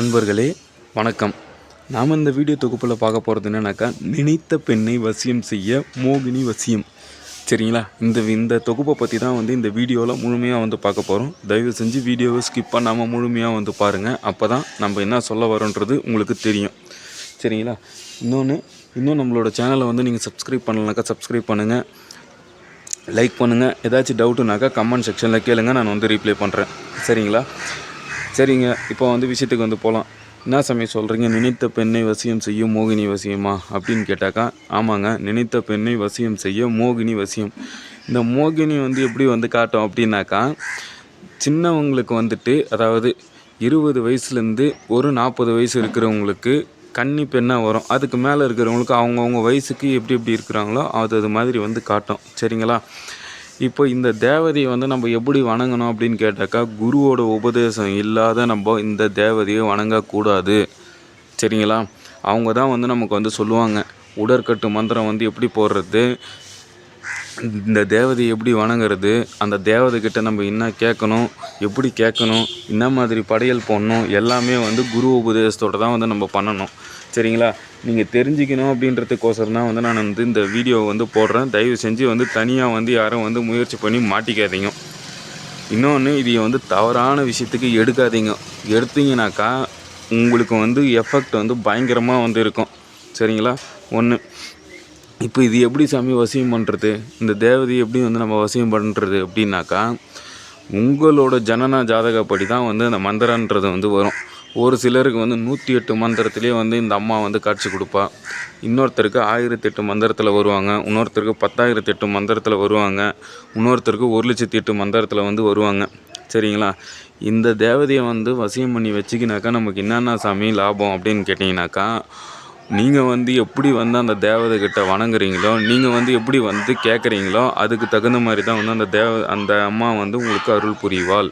அன்பர்களே வணக்கம். நாம் இந்த வீடியோ தொகுப்பில் பார்க்க போகிறது என்னென்னாக்கா நினைத்த பெண்ணை வசியம் செய்ய மோகினி வசியம். சரிங்களா? இந்த இந்த தொகுப்பை பற்றி தான் வந்து இந்த வீடியோவில் முழுமையாக வந்து பார்க்க போகிறோம் தயவு செஞ்சு வீடியோவை ஸ்கிப் பண்ணாமல் முழுமையாக வந்து பாருங்கள் அப்போ தான் நம்ம என்ன சொல்ல வரோன்றது உங்களுக்கு தெரியும். சரிங்களா? இன்னொன்று இன்னும் நம்மளோட சேனலை வந்து நீங்கள் சப்ஸ்கிரைப் பண்ணலனாக்கா சப்ஸ்கிரைப் பண்ணுங்கள் லைக் பண்ணுங்கள் ஏதாச்சும் டவுட்டுனாக்கா கமெண்ட் செக்ஷனில் கேளுங்கள் நான் வந்து ரீப்ளை பண்ணுறேன் சரிங்களா? சரிங்க இப்போ வந்து விஷயத்துக்கு வந்து போகலாம் என்ன சாமி சொல்கிறீங்க நினைத்த பெண்ணை வசியம் செய்யும் மோகினி வசியமா? அப்படின்னு கேட்டாக்கா ஆமாங்க நினைத்த பெண்ணை வசியம் செய்ய மோகினி வசியம். இந்த மோகினி வந்து எப்படி வந்து காட்டும் அப்படின்னாக்கா சின்னவங்களுக்கு வந்துட்டு அதாவது இருபது வயசுலேருந்து ஒரு நாற்பது வயசு இருக்கிறவங்களுக்கு கன்னி பெண்ணாக வரும். அதுக்கு மேலே இருக்கிறவங்களுக்கு அவங்கவுங்க வயசுக்கு எப்படி எப்படி இருக்கிறாங்களோ அது அது மாதிரி வந்து காட்டும். சரிங்களா? இப்போ இந்த தேவதையை வந்து நம்ம எப்படி வணங்கணும் அப்படின்னு கேட்டாக்கா குருவோட உபதேசம் இல்லாத நம்ம இந்த தேவதையை வணங்கக்கூடாது சரிங்களா? அவங்க தான் வந்து நமக்கு வந்து சொல்லுவாங்க உடற்கட்டு மந்திரம் வந்து எப்படி போடுறது இந்த தேவதையை எப்படி வணங்குறது? அந்த தேவதைக்கிட்ட நம்ம என்ன கேட்கணும்? எப்படி கேட்கணும்? என்ன மாதிரி படையல் போடணும்? எல்லாமே வந்து குரு உபதேசத்தோட தான் வந்து நம்ம பண்ணணும். சரிங்களா? நீங்கள் தெரிஞ்சுக்கணும் அப்படின்றதுக்கோசரம் தான் வந்து நான் வந்து இந்த வீடியோவை வந்து போடுறேன். தயவு செஞ்சு வந்து தனியாக வந்து யாரும் வந்து முயற்சி பண்ணி மாட்டிக்காதீங்க. இன்னொன்று இதை வந்து தவறான விஷயத்துக்கு எடுக்காதீங்க. எடுத்தீங்கனாக்கா உங்களுக்கு வந்து எஃபெக்ட் வந்து பயங்கரமாக வந்து இருக்கும். சரிங்களா? ஒன்று இப்போ இது எப்படி சாமி வசியம் பண்ணுறது இந்த தேவதையை எப்படி வந்து நம்ம வசியம் பண்ணுறது அப்படின்னாக்கா உங்களோட ஜனன ஜாதகப்படி தான் வந்து அந்த மந்திரன்றது வந்து வரும். ஒரு சிலருக்கு வந்து நூற்றி எட்டு மந்திரத்துலேயே வந்து இந்த அம்மா வந்து காட்சி கொடுப்பா. இன்னொருத்தருக்கு ஆயிரத்தி எட்டு மந்திரத்தில் வருவாங்க. இன்னொருத்தருக்கு பத்தாயிரத்தி எட்டு மந்திரத்தில் வருவாங்க. இன்னொருத்தருக்கு ஒரு லட்சத்தி எட்டு மந்திரத்தில் வந்து வருவாங்க. சரிங்களா? இந்த தேவதையை வந்து வசியம் பண்ணி வச்சுக்கினாக்கா நமக்கு என்னென்ன சாமி லாபம் அப்படின்னு கேட்டிங்கனாக்கா நீங்கள் வந்து எப்படி வந்து அந்த தேவதை கிட்ட வணங்குறீங்களோ நீங்கள் வந்து எப்படி வந்து கேட்குறீங்களோ அதுக்கு தகுந்த மாதிரி தான் வந்து அந்த தேவ அந்த அம்மா வந்து உங்களுக்கு அருள் புரிவாள்.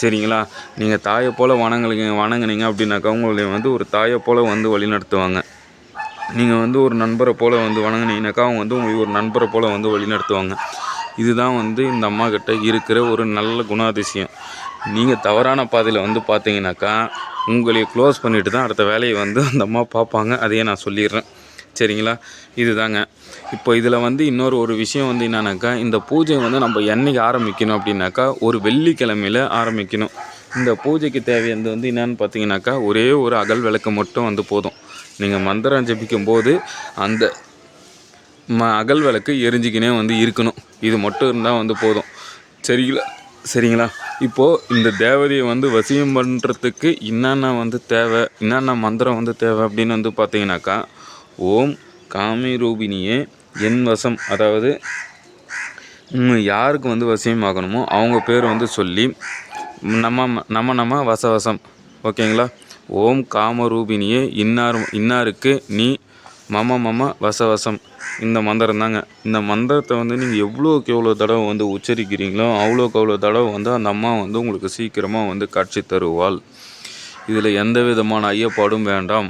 சரிங்களா? நீங்கள் தாயை போல் வணங்குறீங்க வணங்குனீங்க அப்படின்னாக்கா உங்களை வந்து ஒரு தாயை போல் வந்து வழிநடத்துவாங்க நீங்கள் வந்து ஒரு நண்பரை போல் வந்து வணங்குனீங்கனாக்கா அவங்க வந்து உங்களுக்கு ஒரு நண்பரை போல் வந்து வழிநடத்துவாங்க இதுதான் வந்து இந்த அம்மா கிட்ட இருக்கிற ஒரு நல்ல குணாதிசயம். நீங்கள் தவறான பாதையில் வந்து பார்த்தீங்கன்னாக்கா உங்களை க்ளோஸ் பண்ணிட்டு தான் அடுத்த வேலையை வந்து அந்த அம்மா பார்ப்பாங்க. அதையே நான் சொல்லிடுறேன். சரிங்களா? இதுதாங்க. இப்போ இதில் வந்து இன்னொரு ஒரு விஷயம் வந்து என்னன்னாக்கா இந்த பூஜை வந்து நம்ம என்னைக்கு ஆரம்பிக்கணும் அப்படின்னாக்கா ஒரு வெள்ளிக்கிழமையில் ஆரம்பிக்கணும். இந்த பூஜைக்கு தேவையானது வந்து என்னன்னு பார்த்தீங்கன்னாக்கா ஒரே ஒரு அகல் விளக்கு மட்டும் வந்து போதும். நீங்கள் மந்திரம் ஜபிக்கும் போது அந்த ம அகல் விளக்கு எரிஞ்சிக்கினே வந்து இருக்கணும். இது மட்டும் இருந்தால் வந்து போதும். சரிங்களா? சரிங்களா? இப்போது இந்த தேவதையை வந்து வசியம் பண்ணுறதுக்கு என்னென்ன வந்து தேவை என்னென்ன மந்திரம் வந்து தேவை அப்படின்னு வந்து பார்த்தீங்கன்னாக்கா ஓம் காமி ரூபினியே என் வசம். அதாவது யாருக்கு வந்து வசியம் ஆகணுமோ அவங்க பேர் வந்து சொல்லி நம்ம நம்ம நம்ம வசவசம். ஓகேங்களா? ஓம் காமரூபினியே இன்னார் இன்னாருக்கு நீ மம மம வசவசம் இந்த மந்திரம் தாங்க. இந்த மந்திரத்தை வந்து நீங்கள் எவ்வளோக்கு எவ்வளோ தடவை வந்து உச்சரிக்கிறீங்களோ அவ்வளோக்கு அவ்வளோ தடவை வந்து அந்த அம்மா வந்து உங்களுக்கு சீக்கிரமாக வந்து காட்சி தருவாள். இதில் எந்த விதமான ஐயப்பாடும் வேண்டாம்.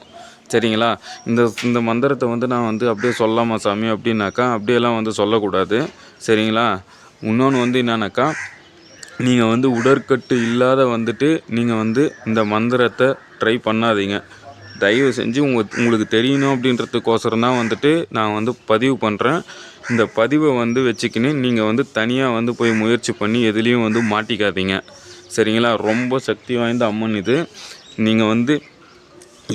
சரிங்களா? இந்த இந்த மந்திரத்தை வந்து நான் வந்து அப்படியே சொல்லாமா சாமி அப்படின்னாக்கா அப்படியெல்லாம் வந்து சொல்லக்கூடாது. சரிங்களா? இன்னொன்று வந்து என்னன்னாக்கா நீங்கள் வந்து உடற்கட்டு இல்லாத வந்துட்டு நீங்கள் வந்து இந்த மந்திரத்தை ட்ரை பண்ணாதீங்க. தயவு செஞ்சு உங்கள் உங்களுக்கு தெரியணும் அப்படின்றதுக்கோசரம் தான் வந்துட்டு நான் வந்து பதிவு பண்ணுறேன் இந்த பதிவை வந்து வச்சுக்கின்னு நீங்கள் வந்து தனியாக வந்து போய் முயற்சி பண்ணி எதுலேயும் வந்து மாட்டிக்காதீங்க. சரிங்களா? ரொம்ப சக்தி வாய்ந்த அம்மன் இது. நீங்கள் வந்து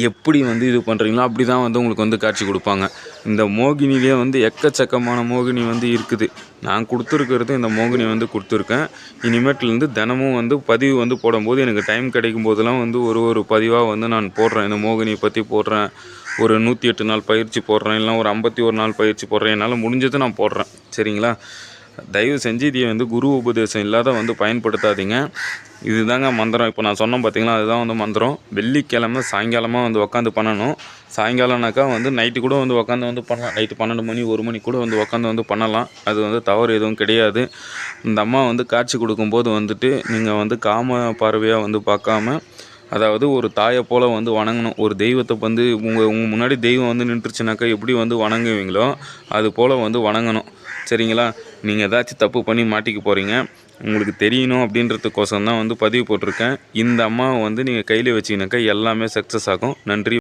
எப்படி வந்து இது பண்ணுறீங்களோ அப்படி தான் வந்து உங்களுக்கு வந்து காட்சி கொடுப்பாங்க. இந்த மோகினிலே வந்து எக்கச்சக்கமான மோகினி வந்து இருக்குது. நான் கொடுத்துருக்கிறது இந்த மோகினி வந்து கொடுத்துருக்கேன். இனிமேட்லேருந்து தினமும் வந்து பதிவு வந்து போடும்போது எனக்கு டைம் கிடைக்கும் போதெல்லாம் வந்து ஒரு ஒரு பதிவாக வந்து நான் போடுறேன். இந்த மோகினியை பற்றி போடுறேன். ஒரு நூற்றி எட்டு நாள் பயிற்சி போடுறேன். இல்லை ஒரு ஐம்பத்தி ஒரு நாள் பயிற்சி போடுறேன். என்னால் முடிஞ்சது நான் போடுறேன். சரிங்களா? தயவு செஞ்சு இதை வந்து குரு உபதேசம் இல்லாத வந்து பயன்படுத்தாதீங்க. இதுதாங்க மந்திரம். இப்போ நான் சொன்னேன் பார்த்தீங்களா? அதுதான் வந்து மந்திரம். வெள்ளிக்கிழமை சாயங்காலமாக வந்து உக்காந்து பண்ணணும். சாயங்காலம்னாக்கா வந்து நைட்டு கூட வந்து உக்காந்து வந்து பண்ணலாம். நைட்டு பன்னெண்டு மணி ஒரு மணி கூட வந்து உக்காந்து வந்து பண்ணலாம். அது வந்து தவறு எதுவும் கிடையாது. இந்த அம்மா வந்து காட்சி கொடுக்கும்போது வந்துட்டு நீங்கள் வந்து காம பார்வையாக வந்து பார்க்காம அதாவது ஒரு தாயை போல் வந்து வணங்கணும். ஒரு தெய்வத்தை வந்து உங்கள் உங்கள் முன்னாடி தெய்வம் வந்து நின்றுச்சுனாக்கா எப்படி வந்து வணங்குவீங்களோ அது போல் வந்து வணங்கணும். சரிங்களா? நீங்கள் ஏதாச்சும் தப்பு பண்ணி மாட்டிக்க போகிறீங்க உங்களுக்கு தெரியணும் அப்படின்றதுக்கோசம் தான் வந்து பதிவு போட்டிருக்கேன். இந்த அம்மாவை வந்து நீங்கள் கையில் வச்சிங்கனாக்கா எல்லாமே சக்ஸஸ் ஆகும். நன்றி.